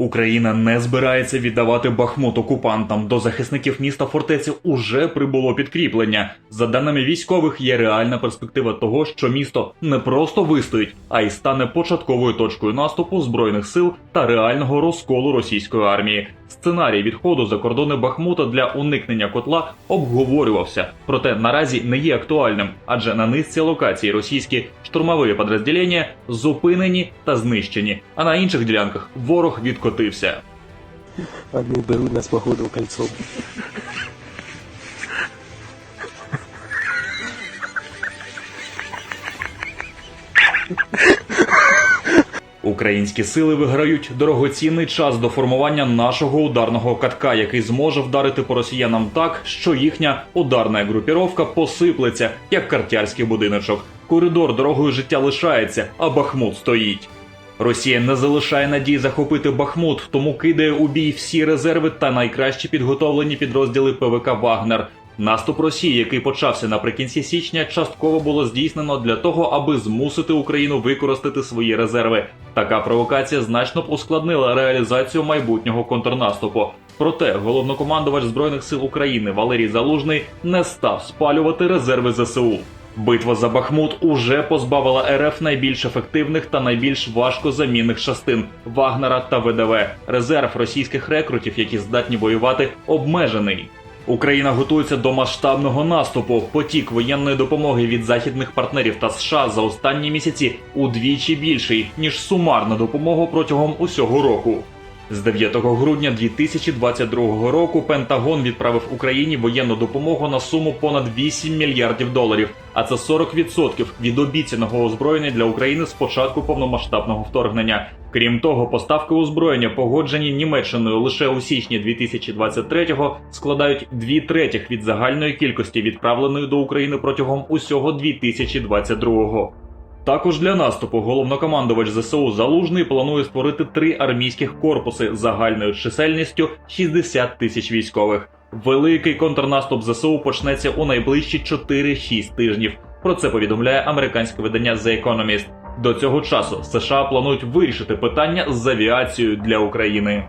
Україна не збирається віддавати Бахмут окупантам. До захисників міста фортеці уже прибуло підкріплення. За даними військових, є реальна перспектива того, що місто не просто вистоїть, а й стане початковою точкою наступу збройних сил та реального розколу російської армії. Сценарій відходу за кордони Бахмута для уникнення котла обговорювався, проте наразі не є актуальним, адже на низці локацій російські штурмові підрозділення зупинені та знищені, а на інших ділянках ворог відкотився. Они берут нас походу кольцом. Українські сили виграють дорогоцінний час до формування нашого ударного катка, який зможе вдарити по росіянам так, що їхня ударна групіровка посиплеться, як картярський будиночок. Коридор дорогою життя лишається, а Бахмут стоїть. Росія не залишає надій захопити Бахмут, тому кидає у бій всі резерви та найкращі підготовлені підрозділи ПВК Вагнер. Наступ Росії, який почався наприкінці січня, частково було здійснено для того, аби змусити Україну використати свої резерви. Така провокація значно б ускладнила реалізацію майбутнього контрнаступу. Проте головнокомандувач збройних сил України Валерій Залужний не став спалювати резерви ЗСУ. Битва за Бахмут уже позбавила РФ найбільш ефективних та найбільш важкозамінних частин Вагнера та ВДВ. Резерв російських рекрутів, які здатні воювати, обмежений. Україна готується до масштабного наступу. Потік воєнної допомоги від західних партнерів та США за останні місяці удвічі більший ніж сумарна допомога протягом усього року. З 9 грудня 2022 року Пентагон відправив Україні воєнну допомогу на суму понад 8 мільярдів доларів, а це 40% від обіцяного озброєння для України з початку повномасштабного вторгнення. Крім того, поставки озброєння, погоджені Німеччиною лише у січні 2023-го, складають дві третіх від загальної кількості відправленої до України протягом усього 2022-го. Також для наступу головнокомандувач ЗСУ Залужний планує створити три армійських корпуси загальною чисельністю 60 тисяч військових. Великий контрнаступ ЗСУ почнеться у найближчі 4-6 тижнів. Про це повідомляє американське видання The Economist. До цього часу США планують вирішити питання з авіацією для України.